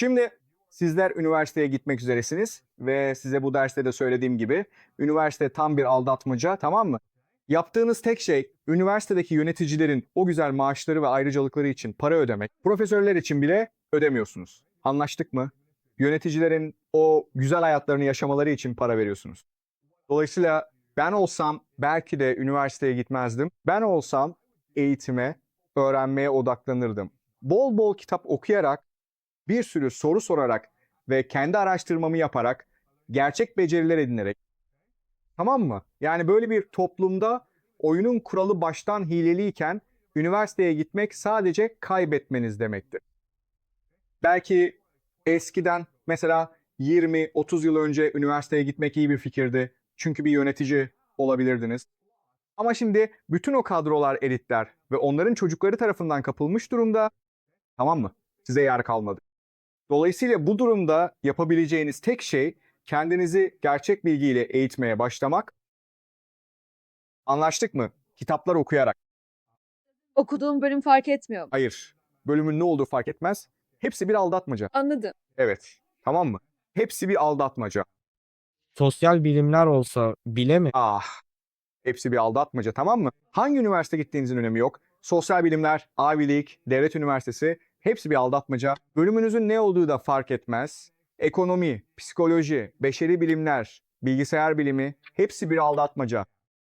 Şimdi sizler üniversiteye gitmek üzeresiniz ve size bu derste de söylediğim gibi üniversite tam bir aldatmaca tamam mı? Yaptığınız tek şey üniversitedeki yöneticilerin o güzel maaşları ve ayrıcalıkları için para ödemek. Profesörler için bile ödemiyorsunuz. Anlaştık mı? Yöneticilerin o güzel hayatlarını yaşamaları için para veriyorsunuz. Dolayısıyla ben olsam belki de üniversiteye gitmezdim. Ben olsam eğitime, öğrenmeye odaklanırdım. Bol bol kitap okuyarak, bir sürü soru sorarak ve kendi araştırmamı yaparak, gerçek beceriler edinerek. Tamam mı? Yani böyle bir toplumda oyunun kuralı baştan hileliyken üniversiteye gitmek sadece kaybetmeniz demektir. Belki eskiden mesela 20-30 yıl önce üniversiteye gitmek iyi bir fikirdi. Çünkü bir yönetici olabilirdiniz. Ama şimdi bütün o kadrolar elitler ve onların çocukları tarafından kapılmış durumda. Tamam mı? Size yer kalmadı. Dolayısıyla bu durumda yapabileceğiniz tek şey kendinizi gerçek bilgiyle eğitmeye başlamak. Anlaştık mı? Kitaplar okuyarak. Okuduğum bölüm fark etmiyor. Hayır. Bölümün ne olduğu fark etmez. Hepsi bir aldatmaca. Anladım. Evet. Tamam mı? Hepsi bir aldatmaca. Sosyal bilimler olsa bile mi? Ah. Hepsi bir aldatmaca tamam mı? Hangi üniversite gittiğinizin önemi yok. Sosyal bilimler, Ivy League, devlet üniversitesi hepsi bir aldatmaca. Bölümünüzün ne olduğu da fark etmez. Ekonomi, psikoloji, beşeri bilimler, bilgisayar bilimi hepsi bir aldatmaca.